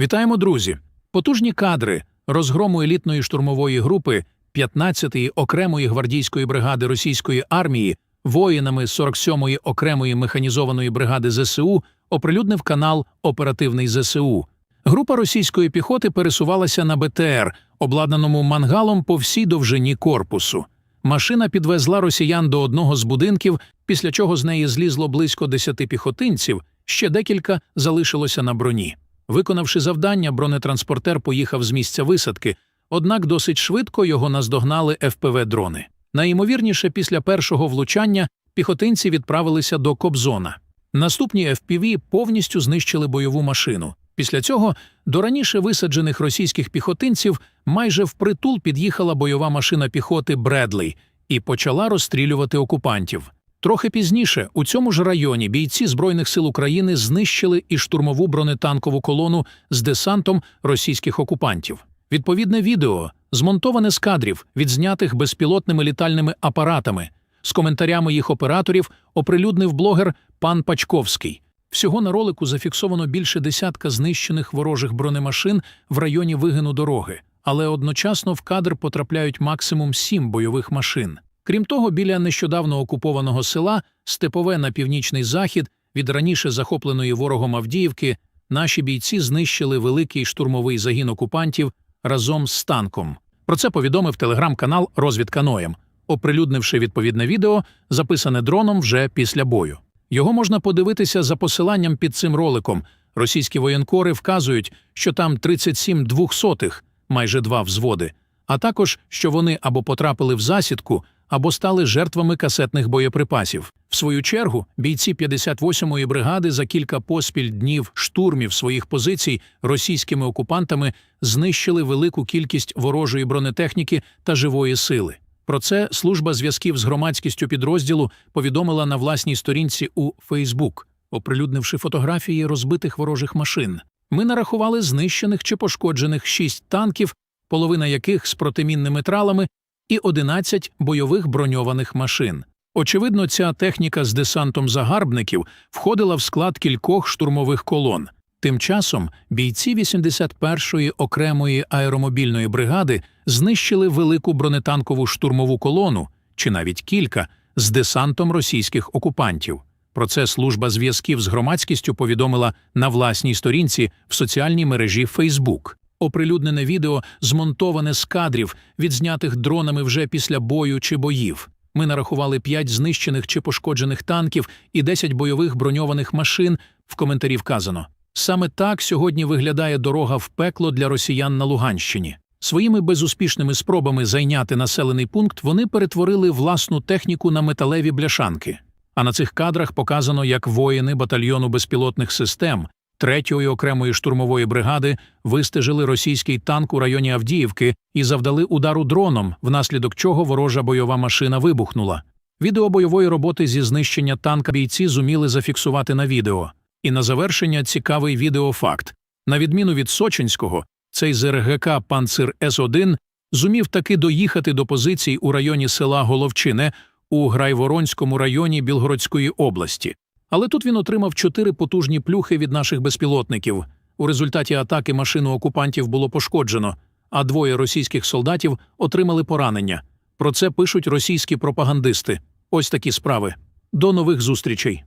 Вітаємо, друзі! Потужні кадри розгрому елітної штурмової групи 15-ї окремої гвардійської бригади російської армії воїнами 47-ї окремої механізованої бригади ЗСУ оприлюднив канал Оперативний ЗСУ. Група російської піхоти пересувалася на БТР, обладнаному мангалом по всій довжині корпусу. Машина підвезла росіян до одного з будинків, після чого з неї злізло близько десяти піхотинців, ще декілька залишилося на броні. Виконавши завдання, бронетранспортер поїхав з місця висадки, однак досить швидко його наздогнали ФПВ-дрони. Найімовірніше, після першого влучання піхотинці відправилися до Кобзона. Наступні FPV повністю знищили бойову машину. Після цього до раніше висаджених російських піхотинців майже впритул під'їхала бойова машина піхоти Бредлей і почала розстрілювати окупантів. Трохи пізніше у цьому ж районі бійці Збройних сил України знищили і штурмову бронетанкову колону з десантом російських окупантів. Відповідне відео змонтоване з кадрів, відзнятих безпілотними літальними апаратами. З коментарями їх операторів оприлюднив блогер пан Пачковський. Всього на ролику зафіксовано більше десятка знищених ворожих бронемашин в районі вигину дороги, але одночасно в кадр потрапляють максимум сім бойових машин. Крім того, біля нещодавно окупованого села Степове на північний захід від раніше захопленої ворогом Авдіївки наші бійці знищили великий штурмовий загін окупантів разом з танком. Про це повідомив телеграм-канал Розвідка Ноєм, оприлюднивши відповідне відео, записане дроном вже після бою. Його можна подивитися за посиланням під цим роликом. Російські воєнкори вказують, що там 37 двохсотих, майже два взводи, а також що вони або потрапили в засідку, або стали жертвами касетних боєприпасів. В свою чергу бійці 58-ї бригади за кілька поспіль днів штурмів своїх позицій російськими окупантами знищили велику кількість ворожої бронетехніки та живої сили. Про це служба зв'язків з громадськістю підрозділу повідомила на власній сторінці у Фейсбук, оприлюднивши фотографії розбитих ворожих машин. Ми нарахували знищених чи пошкоджених шість танків, половина яких з протимінними тралами, і 11 бойових броньованих машин. Очевидно, ця техніка з десантом загарбників входила в склад кількох штурмових колон. Тим часом бійці 81-ї окремої аеромобільної бригади знищили велику бронетанкову штурмову колону, чи навіть кілька, з десантом російських окупантів. Про це служба зв'язків з громадськістю повідомила на власній сторінці в соціальній мережі Facebook. Оприлюднене відео змонтоване з кадрів, відзнятих дронами вже після бою чи боїв. Ми нарахували 5 знищених чи пошкоджених танків і 10 бойових броньованих машин. В коментарі вказано. Саме так сьогодні виглядає дорога в пекло для росіян на Луганщині. Своїми безуспішними спробами зайняти населений пункт вони перетворили власну техніку на металеві бляшанки. А на цих кадрах показано, як воїни батальйону безпілотних систем 3-ї окремої штурмової бригади вистежили російський танк у районі Авдіївки і завдали удару дроном, внаслідок чого ворожа бойова машина вибухнула. Відео бойової роботи зі знищення танка бійці зуміли зафіксувати на відео. І на завершення цікавий відеофакт. На відміну від Сочинського, цей ЗРГК Панцир С1 зумів таки доїхати до позицій у районі села Головчине у Грайворонському районі Білгородської області. Але тут він отримав чотири потужні плюхи від наших безпілотників. У результаті атаки машину окупантів було пошкоджено, а двоє російських солдатів отримали поранення. Про це пишуть російські пропагандисти. Ось такі справи. До нових зустрічей.